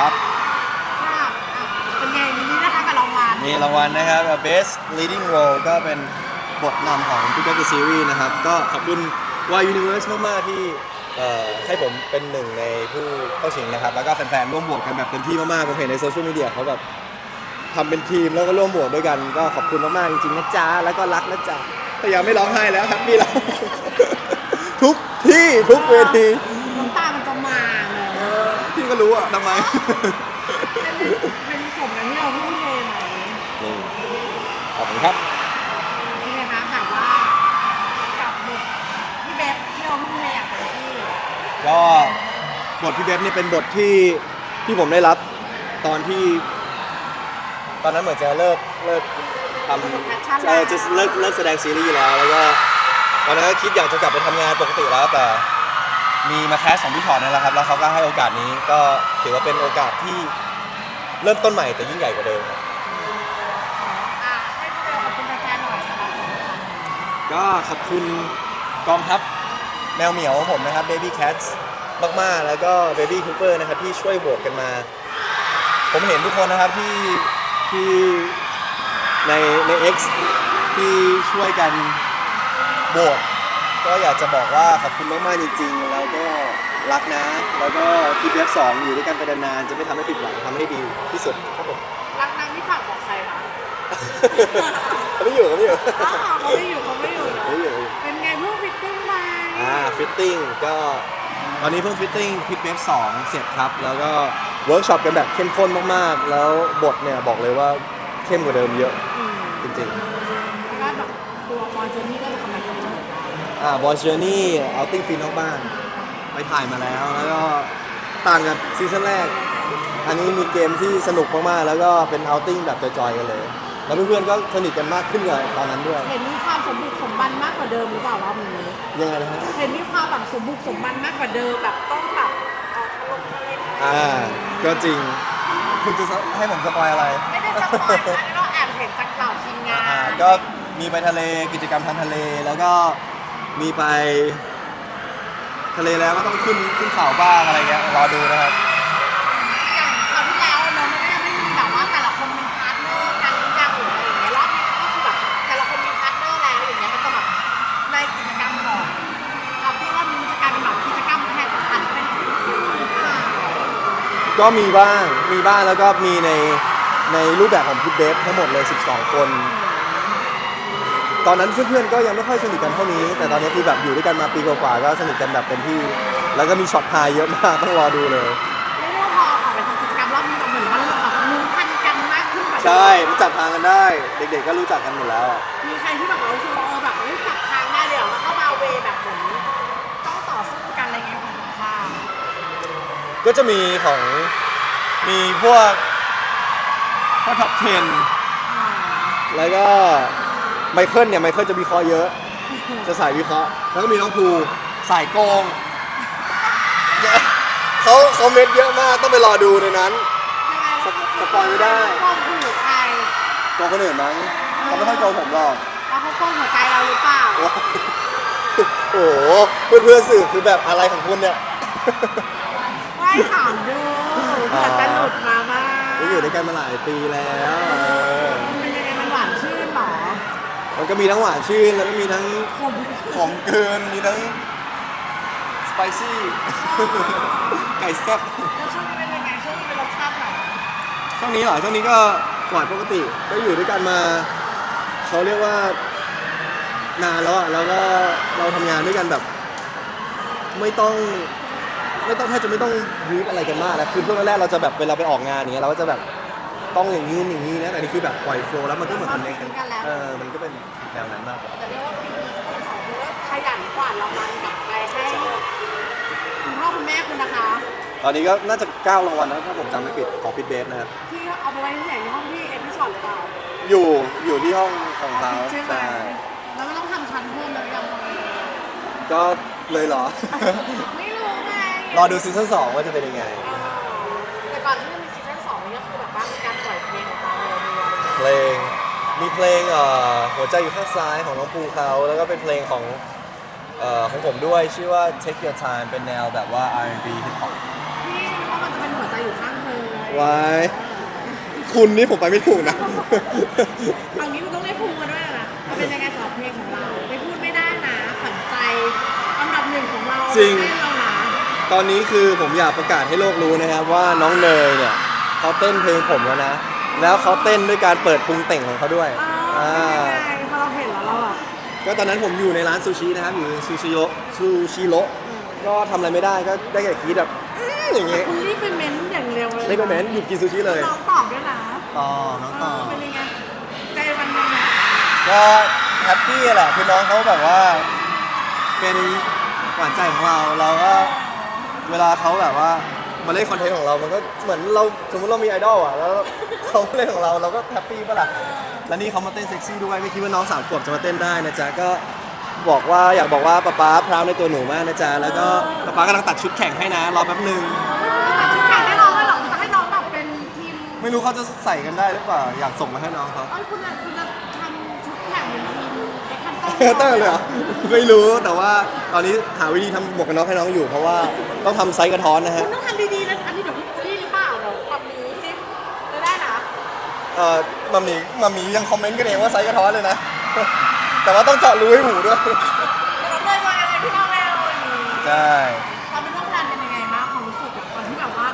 ครับค่ะอะเป็นไงวันนี้นะคะกับรางวัลมีรางวัลนะครับ Best Leading Role ก็เป็นบทนำของ Big Bang The Series นะครับ ก็ขอบคุณ Y Universe มาก ๆ ที่เอ่อให้ผมเป็นหนึ่งในผู้เข้าชิงนะครับ แล้วก็แฟน ๆ ร่วมโหวตกันแบบเต็มที่มาก ๆ ผมเห็นในโซเชียลมีเดียเขาแบบทำเป็นทีมแล้วก็ร่วมโหวตด้วยกัน ก็ขอบคุณมาก ๆ จริง ๆ นะจ๊ะ แล้วก็รักนะจ๊ะแต่ยังไม่ร้องไห้แล้วแฮปปี้แล้วทุกที่ทุกเวที น้ำตามันจะมาเลย เออพี่ ก็รู้อะทำไม เป็นเป็นสมกับที่เราทุ่มเทไหมนี่ขอบคุณครับ นี่นะคะแบบว่ากับบทพี่เบฟที่เราทุ่มเทอย่างเต็มที่ก็บทพี่เบฟนี่เป็นบทที่ที่ผมได้รับตอนที่ ตอนนั้นเหมือนจะเลิกเลิกทำเออจะเลิกเลิกแสดงซีรีส์แล้วแล้วก็ตอนนั้นก็คิดอยากจะกลับไปทำงานปกติแล้วแต่ มีมาแคสของพี่ชอตนั่นแหละครับ แล้วเขาก็ให้โอกาสนี้ก็ถือว่าเป็นโอกาสที่เริ่มต้นใหม่แต่ยิ่งใหญ่กว่าเดิมครับ อะให้พี่เบฟขอบคุณแฟนๆหน่อยสำหรับผลงานก็ขอบคุณกองทัพแมวเหมียวของผมนะครับ Baby Cats มาก ๆ แล้วก็ Baby Cooper นะครับที่ช่วยโหวตกันมา ผมเห็นทุกคนนะครับที่ที่ในใน X ที่ช่วยกันโหวตก็อยากจะบอกว่าขอบคุณมาก ๆ จริงๆแล้วก็ รักนะ แล้วก็ทีเบฟสองอยู่ด้วยกันไปนานๆจะไม่ทำให้ผิดหวังทำให้ดีที่สุดครับผมรักนางที่ฝากของใครคะเขาไม่อยู่เขาไม่อยู่อ้าวเขาไม่อยู่เขาไม่อยู่เนอะไม่อยู่เป็นไงเพิ่งฟิตติ้งมาอ่าฟิตติ้งก็ตอนนี้เพิ่งฟิตติ้งพิทเบฟสองเสร็จครับ แล้วก็เวิร์กช็อปกันแบบเข้มข้นมากๆ แล้วบทเนี่ยบอกเลยว่าเข้มกว่าเดิมเยอะอืมจริงแล้วก็แบบตัวมอนเจอนี่ก็จะทำอะไรกันบ้างๆอ่าบอลเจอร์นี่เอาติ้งฟินนอกบ้านไป ถ่ายมาแล้ว แล้วก็ต่างกับซีซั่นแรก อันนี้มีเกมที่สนุกมากๆ แล้วก็เป็นเอาติ้งแบบจอยๆกันเลย แล้วเพื่อนๆก็สนิทกันมากขึ้นกว่าตอนนั้นด้วย เห็นมีความสมบุกสมบันมากกว่าเดิมหรือเปล่ารอบนี้ยังไงนะฮะเห็นมีความแบบสมบุกสมบันมากกว่าเดิมแบบต้องแบบออกทะลงทะเลอ่า ก็จริง คุณจะให้ผมสปอยอะไร ไม่ได้สปอยล์นะนี่เราแอบเห็นจากเหล่าทีมงาอ่านก็มีไปทะเลกิจกรรมทางทะเลแล้วก็มีไป ทะเลแล้วก็ต้องขึ้นขึ้นเขาบ้างอะไรเงี้ยรอดูนะครับ อย่างคราวที่แล้วเนอะมันก็ยังไม่มีแบบว่าแต่ละคนเป็นพาร์ทเนอร์กันหรือยังหรืออะไรอย่างเงี้ยรอบนี้ก็คือแบบแต่ละคนมีพาร์ทเนอร์แล้วอย่างเงี้ยมันจะแบบในกิจกรรมของเราพี่ว่ามันจะกลายเป็นแบบกิจกรรมแข่งขันเป็นคู่หรือเปล่าก็มีบ้างมีบ้างแล้วก็มีในในรูปแบบของพิทเบฟทั้งหมดเลย 12 คน ตอนนั้นเพื่อนๆก็ยังไม่ค่อยสนิทกันเท่านี้ แต่ตอนนี้คือแบบอยู่ด้วยกันมาปีกว่าๆก็สนิทกันแบบเต็มที่ แล้วก็มีช็อตไฮเยอะมากต้องรอดูเลย เรียกได้ว่าพอออกไปทำกิจกรรมรอบนี้แบบเหมือนมันแบบรู้ทันกันมากขึ้นกว่าเดิมใช่รู้จักทางกันได้ เด็กๆก็รู้จักกันหมดแล้ว มีใครที่แบบเรารู้สึกว่าเออแบบเฮ้ยจับทางได้เลยเหรอแล้วก็มาเวแบบเหมือนต้องต่อสู้กันอะไรเงี้ยของข้ามก็จะมีของมีพวกพวกท็อป10แล้วก็ ไมเคิลเนี่ยไมเคิลจะวิเคราะห์เยอะ จะสายวิเคราะห์ แล้วก็มีน้องภูสายโกงเขาเขาเม็ดเยอะมากต้องไปรอดูในนั้นยังไงสปสปอยไม่ได้ โกงหัวใครโกงคนอื่นมั้งเขาไม่ค่อยโกงผมหรอกแล้วเขาโกงหัวใจเราหรือเปล่าโอ้โหเพื่อนๆสื่อคือแบบอะไรของคุณเนี่ยไม่ถามดูเผื่อจะหลุดมาบ้างก็อยู่ด้วยกันมาหลายปีแล้วเออ มันก็มีทั้งหวานชื่นแล้วก็มีทั้งขมขมเกินมีทั้งสไปซี่ ไก่แซ่บแล้วช่วงนี้เป็นยังไงช่วงนี้เป็นรสชาติไหนช่วงนี้เหรอช่วงนี้ก็กวาดปกติก็อยู่ด้วยกันมาเขาเรียกว่านานแล้วอะแล้วก็เราทำงานด้วยกันแบบ ไม่ต้องไม่ต้องแทบจะไม่ต้องรีบอะไรกันมากแล้วคือช่วงแรกๆเราจะแบบเวลาไปออกงานอย่างเงี้ยเราก็จะแบบ ต้องอย่างนี้อย่างนี้นะแต่นี่คือแบบปล่อยโฟล์แล้วมันก็เหมือนคอนเนคกันเออมันก็เป็นแนวนั้นมากกว่าแต่เรียกว่าปีนี้คนสองคนก็ขยันกวาดรางวัลกลับไปให้คุณพ่อคุณแม่คุณนะคะ ตอนนี้ก็น่าจะ9รางวัลนะถ้าผมจำไม่ผิดของพิทเบสนะครับที่เอาไปไว้ที่ไหนที่ห้องพี่เอ็มพี่สอนหรือเปล่าอยู่อยู่ที่ห้องของเขาใช่ไหมใช่แล้วมันต้องทำชั้นเพิ่มแล้วยังไงก็เลยเหรอ ไม่รู้ไงรอดูซีซั่นสองว่าจะเป็นยังไงเออแต่ก่อนที่จะมีซีซั่นสองนี่ก็คือแบบว่ามีการ เพลง มีเพลงเอ่อหัวใจอยู่ข้างซ้ายของน้องภูเขาแล้วก็เป็นเพลงของเอ่อของผมด้วยชื่อว่า Take Your Time เป็นแนวแบบว่า R&B Hip Hop พี่ว่ามันจะเป็นหัวใจอยู่ข้างเธอวาย คุณนี่ผมไปไม่ถูกนะ ฝั่งนี้คุณต้องได้พูดมาด้วยนะมันเป็นยังไงสำหรับเพลงของเราไม่พูดไม่ได้นะขวัญใจอันดับหนึ่งของเราจริง เต้นเรานะตอนนี้คือผมอยากประกาศให้โลกรู้นะครับว่าน้องเนยเนี่ยเขาเต้นเพลงผมแล้วนะ แล้วเขาเต้นด้วยการเปิดปรุงแต่งของเขาด้วยอ่าอ่าเป็นยังไงพอเราเห็นแล้วเราแบบก็ตอนนั้นผมอยู่ในร้านซูชินะครับอยู่ซูชิโร่ซูชิโร่ก็ทำอะไรไม่ได้ก็ได้แค่คิดแบบอื้ออย่างเงี้ยคุณรีบไปเม้นต์อย่างเร็วเลยได้ไปเม้นหยุดกินซูชิเลยน้องตอบด้วยนะต่อน้องเอต่ออเป็นยังไงใจวันนั้นนะก็แฮปปี้แหละคือน้องเขาแบบว่า เป็นหวานใจของเราเราก็เวลาเขาแบบว่ามาเล่นคอนเทนต์ของเรา มันก็เหมือนเราสมมติเรามีไอดอลอะแล้ว เขาเล่นของเราเราก็แฮปปี้ปะล่ะแล้วนี่เขามาเต้นเซ็กซี่ด้วยไม่คิดว่าน้องสามขวบจะมาเต้นได้นะจ๊ะก็บอกว่าอยากบอกว่าป๊าป๊าพราวในตัวหนูมากนะจ๊ะแล้วก็ป๊าป๊ากำลังตัดชุดแข่งให้นะรอแป๊บหนึงตัดชุดแข่งให้น้องเลยเหรอจะให้น้องแบบเป็นทีมไม่รู้เขาจะใส่กันได้หรือเปล่าอยากส่งมาให้น้องเขา เอ้ยคุณจะคุณจะทำชุดแข่งเป็นทีมเอ็กซ์คันเตอร์เอเตอร์เลยเหรอไม่รู้แต่ว่าตอนนี้หาวิธีทำหมวกกันน็อกให้น้องอยู่เพราะว่าต้องทำไซส์กระท้อนนะคุฮะ ณต้องทำดีๆนะอันนี้เดี๋ยวคุณบูลลี่หรือเปล่าเดี๋ยวปรับนี้สิจะได้นะ เอ่อมามีมามียังคอมเมนต์กันเองว่าไซส์กระท้อนเลยนะ แต่ว่าต้องเจาะรูให้หูด้วยแต่เราเลยมาอะไรที่น้องแล้วอย่างนี้ใช่ตอนเป็นน้องรันเป็นยังไงบ้างความรู้สึกแบบตอนที่แบบว่า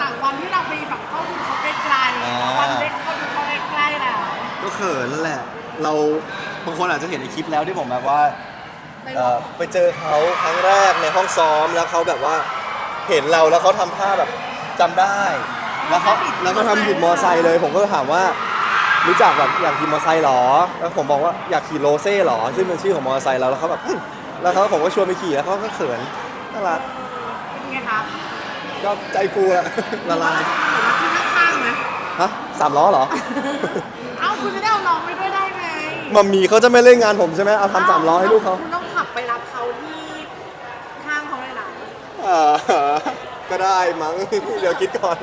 จากวันที่เราไปแบบเข้าดูเขาไกลๆวันเด็กเข้าดูเขาใกล้ๆแล้วก็เขินนั่นแหละ เราบางคนอาจจะเห็นในคลิปแล้วที่ผมแบบว่าไปเอ่อไปเจอเขาครั้งแรกในห้องซ้อมแล้วเขาแบบว่าเห็นเราแล้วเขาทำท่าแบบจำได้ แล้วเขาแล้วก็ทำหยุดมอไซค์เลย ผมก็ถามว่ารู้จักแบบอยากขี่มอไซค์เหรอ แล้วผมบอกว่าอยากขี่โรเซ่เหรอ ซึ่งเป็นชื่อของมอไซค์เราแล้วเขาแบบอื้อแล้วเขาผมก็ชวนไปขี่แล้วเขาก็เขินน่ารักเป็นไงคะก็ใจฟูอะละลายเหมือนว่าที่ข้างๆไหมฮะสามล้อเหรอ เอ้าคุณจะได้เอาน้องไปด้วยได้ไงมัมมี่เขาจะไม่เล่นงานผมใช่ไหมเอาทำสามล้อให้ลูกเขาคุณต้องขับไปรับเขาที่ข้างเขาเลยนะ อ่าก็ได้มั้ง เดี๋ยวคิดก่อน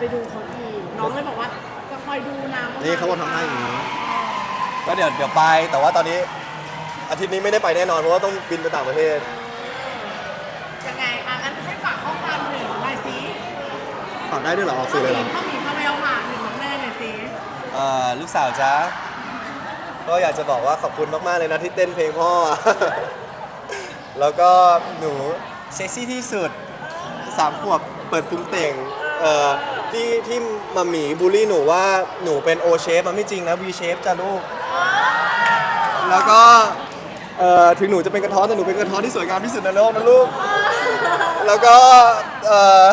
ไปดูเขาอีกน้องเลยบอกว่าจะคอยดูนะนี่เขาก็ทำให้อย่างนี้ ก็เดี๋ยวเดี๋ยวไปแต่ว่าตอนนี้ อาทิตย์นี้ไม่ได้ไปแน่นอนเพราะว่าต้องบินไปต่างประเทศ ยังไงอะงั้นให้ฝากข้อความหนึ่งหน่อยสิฝากได้ด้วยเหรอออกสื่อเลยเหรอถ้ามีพาเวลมาหนึ่งน้องเนยหน่อยสิเอ่อลูกสาวจ้าก็อยากจะบอกว่าขอบคุณมากๆเลยนะที่เต้นเพลงพ่อ แล้วก็หนูเซ็กซี่ที่สุดสามขวบเปิดปรุงแต่งเอ่อ ที่ที่มาหมีบูลลี่หนูว่าหนูเป็นโอเชฟมันไม่จริงนะ V shape จ้าลูก แล้วก็เอ่อถึงหนูจะเป็นกระท้อนแต่หนูเป็นกระท้อนที่สวยงามที่สุดในโลกนะลูก แล้วก็เอ่อ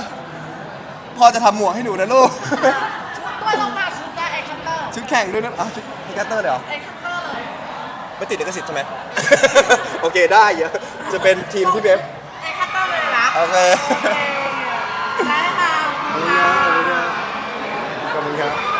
พ่อจะทำหมวกให้หนูนะลูกด้วยลงมาชุดได้ไอ้คัตเตอร์ชุดแข่งด้วยนะอะชุดแฮกเกอร์เลยเหรอ ไอ้คัตเตอร์เลยไม่ติดลิขสิทธิ์ใช่ไหม โอเคได้เยอะจะเป็นทีมที่เว็บไอ้คัตเตอร์เลยนะโอเค โอเค ไ